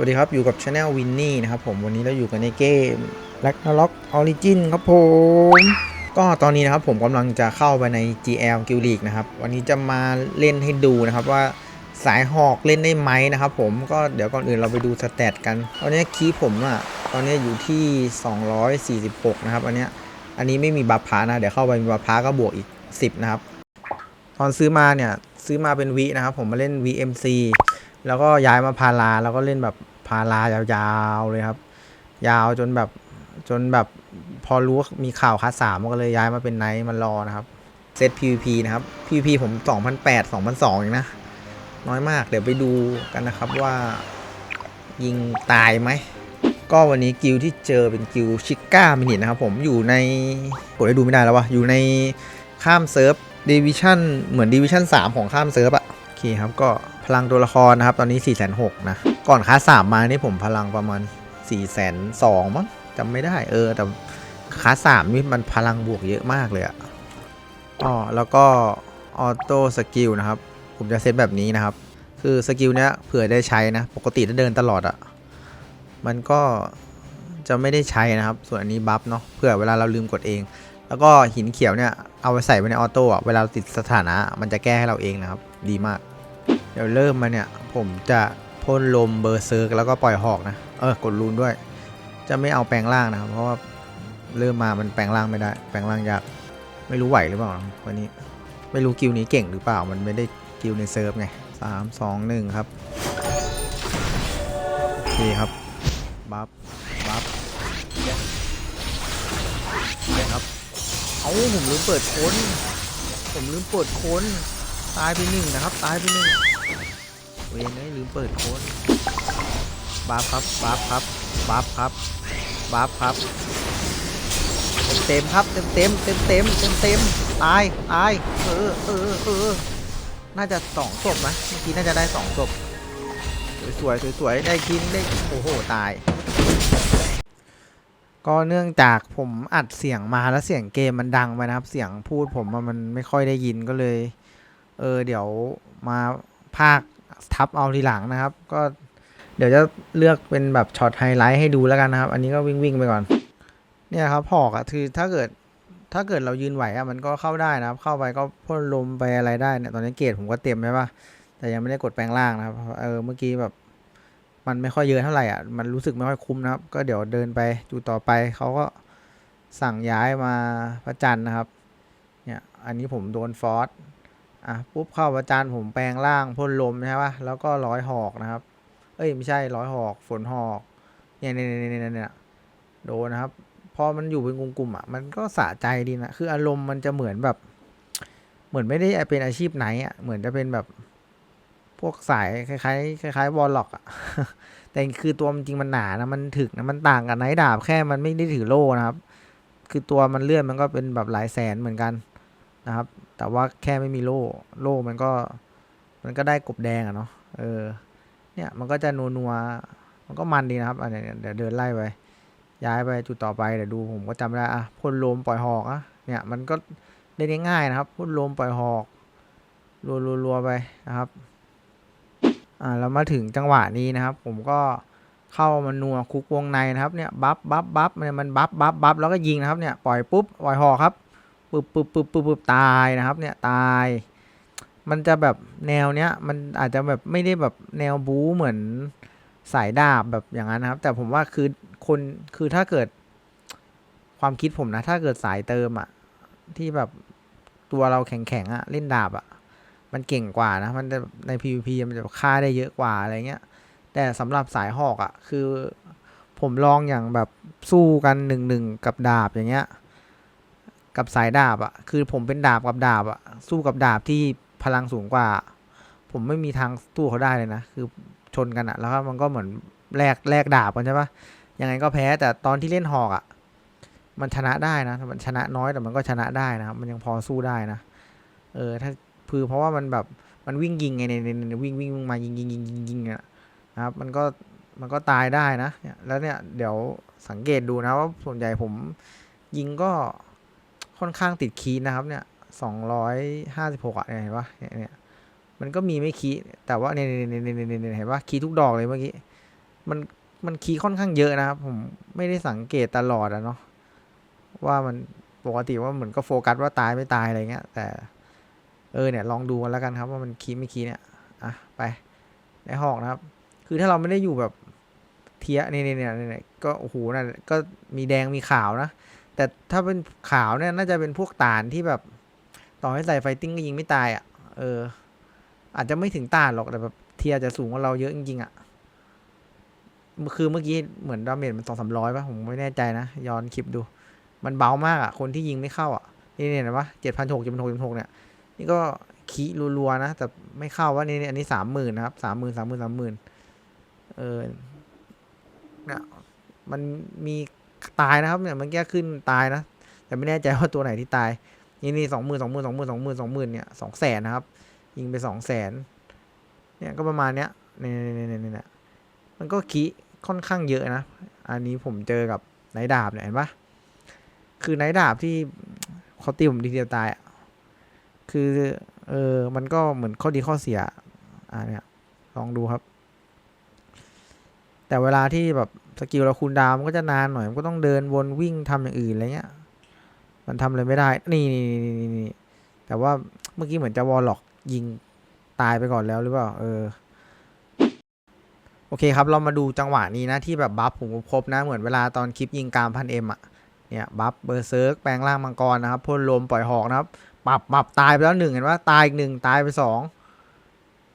วัสดีครับ อยู่กับ Channel w i n n i e นะครับผมวันนี้เราอยู่กันในเกม Ragnarok Origin ครับผม ก็ตอนนี้นะครับผมกำลังจะเข้าไปใน GL Guild League นะครับ วันนี้จะมาเล่นให้ดูนะครับว่าสายหอกเล่นได้ไหมนะครับผมก็เดี๋ยวก่อนอื่นเราไปดูสเตตกัน ตอนนี้คีย์ผมอะตอนนี้อยู่ที่ 246 นะครับ อันเนี้ยอันนี้ไม่มีบัฟพานะ เดี๋ยวเข้าไปมีบัฟพาก็บวกอีก 10 นะครับ ตอนซื้อมาเนี่ยซื้อมาเป็นวินะครับผมมาเล่น VMC แล้วก็ย้ายมาพาราแล้วก็เล่นแบบพารายาวๆเลยครับ ยาวจนแบบจนแบบพอรู้ว่ามีข่าวคัสสามก็เลยย้ายมาเป็นไนท์มันรอนะครับเซต PVP นะครับ PVP ผม 2008 2002เองนะ น้อยมาก เดี๋ยวไปดูกันนะครับว่า ยิงตายไหม ก็วันนี้กิลที่เจอเป็นกิลชิก้ามินิทนะครับผมอยู่ในกดให้ดูไม่ได้แล้ววะอยู่ในข้ามเซิร์ฟดิวิชั่นเหมือนดิวิชั่น3 ของข้ามเซิร์ฟอะ เคครับก็พลังตัวละครนะครับ ตอนนี้4 6 0 0 0นะ ก่อนคาสามมานี่ผมพลังประมาณ4 2 0 0 0มั้งจำไม่ได้เออ แต่คาสามนี่มันพลังบวกเยอะมากเลยอะอ๋อแล้วก็ออโต้สกิลนะครับ ผมจะเซตแบบนี้นะครับ คือสกิลเนี้ยเผื่อได้ใช้นะ ปกติถ้าเดินตลอดอะมันก็จะไม่ได้ใช้นะครับ ส่วนอันนี้บัฟเนาะเผื่อเวลาเราลืมกดเอง แล้วก็หินเขียวเนี่ยเอาไปใส่ไว้ในออโต้เวลาติดสถานะ มันจะแก้ให้เราเองนะครับ ดีมาก ดี๋ยวเริ่มมาเนี่ย ผมจะพ่นลมเบอร์เซิร์กแล้วก็ปล่อยหอกนะ เออกดรูนด้วย จะไม่เอาแปลงร่างนะครับเพราะว่าเริ่มมามันแปลงร่างไม่ได้ แปลงร่างยากไม่รู้ไหวหรือเปล่าวันนี้ ไม่รู้กิลนี้เก่งหรือเปล่ามันไม่ได้กิลในเซิร์ฟไงสามสองหนึ่งครับโอเคครับบัฟบัฟครับเอาผมลืมเปิดค้น ผมลืมเปิดค้น ตายไปหนึ่งนะครับ ตายไปหนึ่ง วนเลยลืมเปิดโค้นบัฟครับบัฟครับบัฟครับบัฟครับ เต็มครับ เต็มเต็มเต็มเต็มเต็มเต็มตายตายเออเออเออน่าจะสองศพนะเมื่อกี้น่าจะได้สองศพสวยๆสวยๆได้กินได้โอ้โหตาย ก็เนื่องจากผมอัดเสียงมาแล้วเสียงเกมมันดังไปนะครับ เสียงพูดผมมันไม่ค่อยได้ยินก็เลย เออเดี๋ยวมาภาค ทับเอาทีหลังนะครับ ก็เดี๋ยวจะเลือกเป็นแบบช็อตไฮไลท์ให้ดูแล้วกันนะครับ อันนี้ก็วิ่งวิ่งไปก่อน เนี่ยครับหอกอะคือถ้าเกิดถ้าเกิดเรายืนไหวอะมันก็เข้าได้นะครับ เข้าไปก็พ่นลมไปอะไรได้เนี่ยตอนนี้เกรดผมก็เต็มใช่ปะแต่ยังไม่ได้กดแปลงร่างนะครับเออเมื่อกี้แบบมันไม่ค่อยเยอะเท่าไหร่อะ มันรู้สึกไม่ค่อยคุ้มนะครับ ก็เดี๋ยวเดินไปดูต่อไปเขาก็สั่งย้ายมาพระจันทร์นะครับ เนี่ย อันนี้ผมโดนฟอส อะปุ๊บเข้าพระจันผมแปลงร่างพ่นลมใช่ปะแล้วก็ร้อยหอกนะครับ เอ้ยไม่ใช่ร้อยหอกฝนหอกเนี่ยเนี่ยเนี่ยเนี่ยเนี่ยโดนนะครับพอมันอยู่เป็นกลุ่มๆอะมันก็สะใจดีนะคืออารมณ์มันจะเหมือนแบบ เหมือนไม่ได้เป็นอาชีพไหนอะเหมือนจะเป็นแบบ พวกสายคล้ายๆคล้ายๆวอลล็อกอะแต่คือตัวมันจริงมันหนานะมันถึกนะมันต่างกับไนท์ดาบแค่มันไม่ได้ถือโล่นะครับ คือตัวมันเลื่อนมันก็เป็นแบบหลายแสนเหมือนกัน นะครับ แต่ว่าแค่ไม่มีโล่ โล่มันก็ มันก็ได้กบแดงอะเนาะ เออ เนี่ยมันก็จะนัวนัวมันก็มันดีนะครับอันเนี้ยเดี๋ยวเดินไล่ไป ย้ายไปจุดต่อไปเดี๋ยวดูผมก็จำได้อะพ่นลมปล่อยหอกอะเนี่ยมันก็เล่นง่ายๆนะครับพ่นลมปล่อยหอกรัวๆๆไปนะครับอ่าเรามาถึงจังหวะนี้นะครับ ผมก็เข้ามานัวคุกวงในนะครับเนี่ยบัฟบัฟบัฟเนี่ยมันบัฟบัฟบัฟแล้วก็ยิงนะครับเนี่ยปล่อยปุ๊บปล่อยหอกครับ ปึ๊บปึ๊บปึ๊บปึ๊บปึ๊บตายนะครับ เนี่ยตาย มันจะแบบแนวเนี้ยมันอาจจะแบบไม่ได้แบบแนวบู๊เหมือนสายดาบแบบอย่างนั้นนะครับ แต่ผมว่าคือคนคือถ้าเกิดความคิดผมนะ ถ้าเกิดสายเติมอะที่แบบตัวเราแข็งๆอะเล่นดาบอะมันเก่งกว่านะ มันจะใน PVP มันจะฆ่าได้เยอะกว่าอะไรเงี้ย แต่สำหรับสายหอกอะ่ะคือผมลองอย่างแบบสู้กันหนึ่งหนึ่งกับดาบอย่างเงี้ย กับสายดาบอะ่ะคือผมเป็นดาบกับดาบอะ่ะสู้กับดาบที่พลังสูงกว่า ผมไม่มีทางสู้เขาได้เลยนะ คือชนกันอะ่ะแล้วก็มันก็เหมือนแลกแลกดาบกันใช่ปะยังไงก็แพ้แต่ตอนที่เล่นหอกอะ่ะมันชนะได้นะ มันชนะน้อยแต่มันก็ชนะได้นะครับ มันยังพอสู้ได้นะ เออ ถ้าคือเพราะว่ามันแบบมันวิ่งยิงไงเนี่ยเนี่ยเนี่ยวิ่งวิ่งมายิงยิงยิงยิงยิงอะนะครับ มันก็มันก็ตายได้นะ แล้วเนี่ยเดี๋ยวสังเกตดูนะว่าส่วนใหญ่ผมยิงก็ ค่อนข้างติดคีนะครับเนี่ยสองร้อยห้าสิบหกอะเนี่ยเห็นปะเนี่ยเนี่ยมันก็มีไม่คีแต่ว่าเนี่ยเนี่ยเนี่ยเนี่ยเนี่ยเห็นปะคีทุกดอกเลยเมื่อกี้มันมันคีค่อนข้างเยอะนะครับ ผมไม่ได้สังเกตตลอดอะเนาะว่ามันปกติว่าเหมือนก็โฟกัสว่าตายไม่ตายอะไรเงี้ย แต่ เออเนี่ยลองดูกันแล้วกันครับ ว่ามันคีไม่คีเนี่ยอะไปในหอกนะครับ คือถ้าเราไม่ได้อยู่แบบเทียเนี่นี่เนี่ยเนี่ยก็โอ้โหนั่นก็มีแดงมีขาวนะ แต่ถ้าเป็นขาวเนี่ยน่าจะเป็นพวกตานที่แบบต่อให้ใส่ไฟติ้งก็ยิงไม่ตายอะ เออ อาจจะไม่ถึงตานหรอกแต่แบบเทียจะสูงกว่าเราเยอะจริงๆอะ คือเมื่อกี้เหมือนดาเมจมันสองสามร้อยป่ะผมไม่แน่ใจนะ ย้อนคลิปดู มันเบามากอะ คนที่ยิงไม่เข้าอะ นี่เนี่ยนะวะเจ็ดพันหกเจ็ดพันหกเจ็ดพันหกเนี่ยนี่ก็คีรัวๆนะ แต่ไม่เข้าว่านี่นี่อันนี้สามหมื่นนะครับสามหมื่นสามหมื่นสามหมื่นเออเนี่ยมันมี ตายนะครับเนี่ยเมันแก้ขึ้นตายนะแต่ไม่แน่ใจว่าตัวไหนที่ตาย นี่นี่สองหมื่นสองหมื่นสองหมื่นสองหมื่นสองหมื่นเนี่ยสองแสนนะครับ ยิงไปสองแสนเนี่ยก็ประมาณเนี้ยเนี่ยเนี่ยเนี่ยเนี่ยมันก็คีค่อนข้างเยอะนะ อันนี้ผมเจอกับนท์ดาบเนี่ยเห็นปะคือนท์ดาบที่เขาตีผมทีเดียวตายอะคือเออมันก็เหมือนข้อดีข้อเสียอ่าเนี่ยลองดูครับ แต่เวลาที่แบบสกิลเราคูลดาวมันก็จะนานหน่อย มันก็ต้องเดินวนวิ่งทำอย่างอื่นอะไรเงี้ย มันทำอะไรไม่ได้นี่นี่นี่นี่นี่แต่ว่าเมื่อกี้เหมือนจะวอลล็อกยิงตายไปก่อนแล้วหรือเปล่า เออ โอเคครับ เรามาดูจังหวะนี้นะ ที่แบบบัฟผมครบนะ เหมือนเวลาตอนคลิปยิงกามพันเอ็มอะ เนี่ยบัฟเบอร์เซิร์กแปลงร่างมังกรนะครับพ่นลมปล่อยหอกนะครับปรับปรับตายไปแล้วหนึ่งเห็นว่าตายอีกหนึ่งตายไปสอง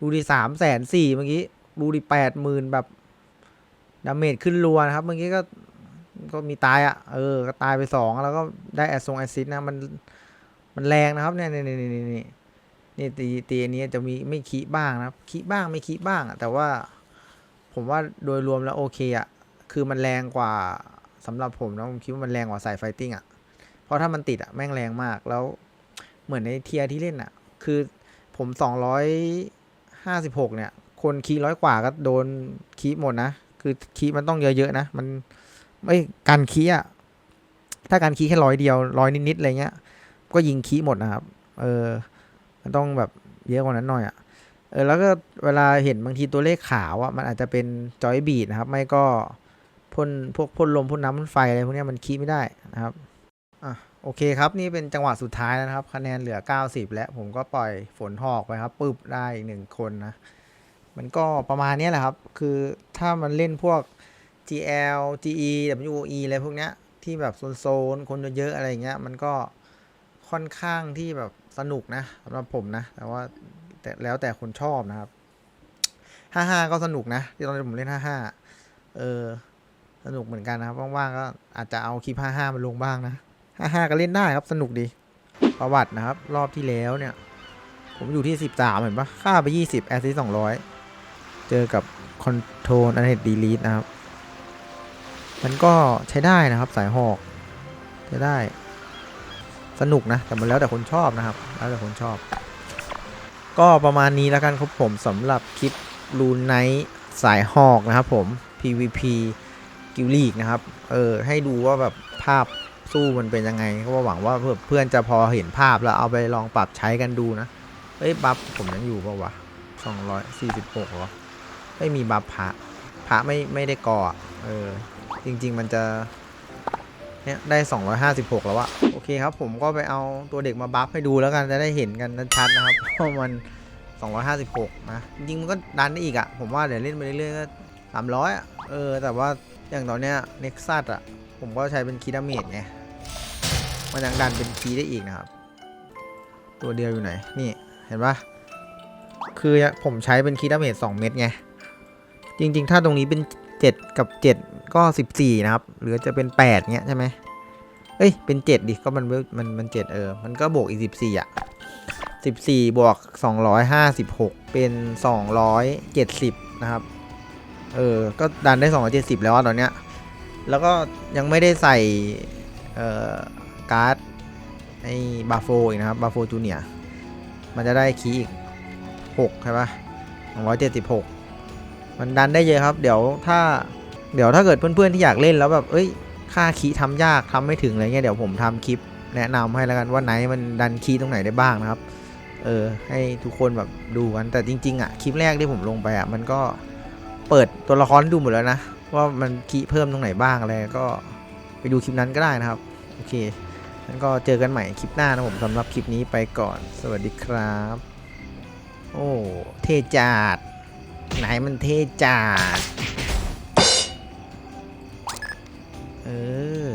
ดูดิสามแสนสี่เมื่อกี้ดูดิแปดหมื่นแบบ ดาเมจขึ้นรัวนะครับ เมื่อกี้ก็ก็มีตายอะ เออ ก็ตายไปสองแล้วก็ได้แอสซงแอสซิสนะ มัน มันแรงนะครับ เนี่ยนี่นี่นี่นี่นี่ตีตีอันนี้จะมีไม่คีบ้างนะครับคีบ้างไม่คีบ้างแต่ว่า ผมว่าโดยรวมแล้วโอเคอะ คือมันแรงกว่าสำหรับผมนะ ผมคิดว่ามันแรงกว่าสายไฟติ้งอะ เพราะถ้ามันติดอะ แม่งแรงมาก แล้วเหมือนในเทียที่เล่นอะ คือผมสองร้อยห้าสิบหกเนี่ย คนคีร้อยกว่าก็โดนคีหมดนะ คือคีมันต้องเยอะๆนะ มันไม่การคีอะถ้าการคีแค่ร้อยเดียวร้อยนิดๆอะไรเงี้ย ก็ยิงคีหมดนะครับ เออ มันต้องแบบเยอะกว่านั้นหน่อยอะเออแล้วก็เวลาเห็นบางทีตัวเลขขาวอะมันอาจจะเป็นจอยบีดนะครับ ไม่ก็พ่นพวกพ่นลมพ่นน้ำพ่นไฟอะไรพวกนี้มันคีไม่ได้นะครับอะโอเคครับนี่เป็นจังหวะสุดท้ายแล้วนะครับ คะแนนเหลือ 90 แล้วผมก็ปล่อยฝนหอกไปครับปึ๊บได้อีกหนึ่งคนนะ มันก็ประมาณนี้แหละครับ คือถ้ามันเล่นพวก GL GE WOE อะไรพวกเนี้ย ที่แบบโซนๆคนเยอะๆอะไรเงี้ย มันก็ค่อนข้างที่แบบสนุกนะสำหรับผมนะ แต่ว่าแต่แล้วแต่คนชอบนะครับ55ก็สนุกนะ ที่ตอนผมเล่น55เออ สนุกเหมือนกันนะครับ ว่างๆก็อาจจะเอาคลิป55มาลงบ้างนะ55ก็เล่นได้ครับ สนุกดี ประวัตินะครับ รอบที่แล้วเนี่ย ผมอยู่ที่13เห็นปะค่าไป20แอสซิส200เจอกับคอน เจอกับคอนโทรลอันเฮดดีลีทนะครับ มันก็ใช้ได้นะครับสายหอกใช้ได้ สนุกนะ แต่มันแล้วแต่คนชอบนะครับ แล้วแต่คนชอบ ก็ประมาณนี้แล้วกันครับผมสำหรับคลิปรูนไนท์สายหอกนะครับผม PVP กิลลีกนะครับ เออ ให้ดูว่าแบบภาพสู้มันเป็นยังไง ก็หวังว่าเพื่อนเพื่อนจะพอเห็นภาพแล้วเอาไปลองปรับใช้กันดูนะ เอ้ย บัฟผมยังอยู่ปะวะสองร้อยสี่สิบหกเหรอ ไม่มีบัฟพระพระไม่ไม่ได้ก่ออะเออจริง ๆ มันจะเนี่ยได้ 256 แล้วอะโอเคครับ ผมก็ไปเอาตัวเด็กมาบัฟให้ดูแล้วกันจะได้เห็นกันชัดนะครับว่าะมัน 256 นะ จริงมันก็ดันได้อีกอะผมว่าเดี๋ยวเล่นไปเรื่อยๆก็ 300อะเออ แต่ว่าอย่างตอนเนี้ยเน็กซัสอะผมก็ใช้เป็นคีดาเมจไงมันยังดันเป็นคีได้อีกนะครับ ตัวเดียวอยู่ไหน นี่เห็นปะคือผมใช้เป็นคีดาเมจ2เม็ดไง จริง ๆ ถ้าตรงนี้เป็น 7 กับ 7 ก็ 14 นะครับ หรือจะเป็น 8เงี้ยใช่ไหมเอ้ย เป็น 7 ดิ ก็มันมันมัน7เออ มันก็บวกอีก 14 อะ 14 บวก 256 เป็น 270 นะครับ เออ ก็ดันได้ 270 แล้วตอนเนี้ย แล้วก็ยังไม่ได้ใส่ เอ่อ การ์ดไอ้บาโฟอีกนะครับ บาโฟจูเนียมันจะได้คีย์อีก 6 ใช่ปะ276 มันดันได้เยอะครับ เดี๋ยวถ้า เดี๋ยวถ้าเกิดเพื่อนๆที่อยากเล่นแล้วแบบเอ้ยค่าคีทำยากทำไม่ถึงอะไรเงี้ยเดี๋ยวผมทำคลิปแนะนำให้แล้วกันว่าไหนมันดันคีตรงไหนได้บ้างนะครับ เออ ให้ทุกคนแบบดูกันแต่จริง ๆ อะ คลิปแรกที่ผมลงไปอะ มันก็เปิดตัวละครดูหมดแล้วนะ ว่ามันคีเพิ่มตรงไหนบ้างอะไรก็ไปดูคลิปนั้นก็ได้นะครับ โอเคงั้นก็เจอกันใหม่คลิปหน้านะผมสำหรับคลิปนี้ไปก่อน สวัสดีครับ โอ้ เทจาด ไหนมันเท่จัดเออ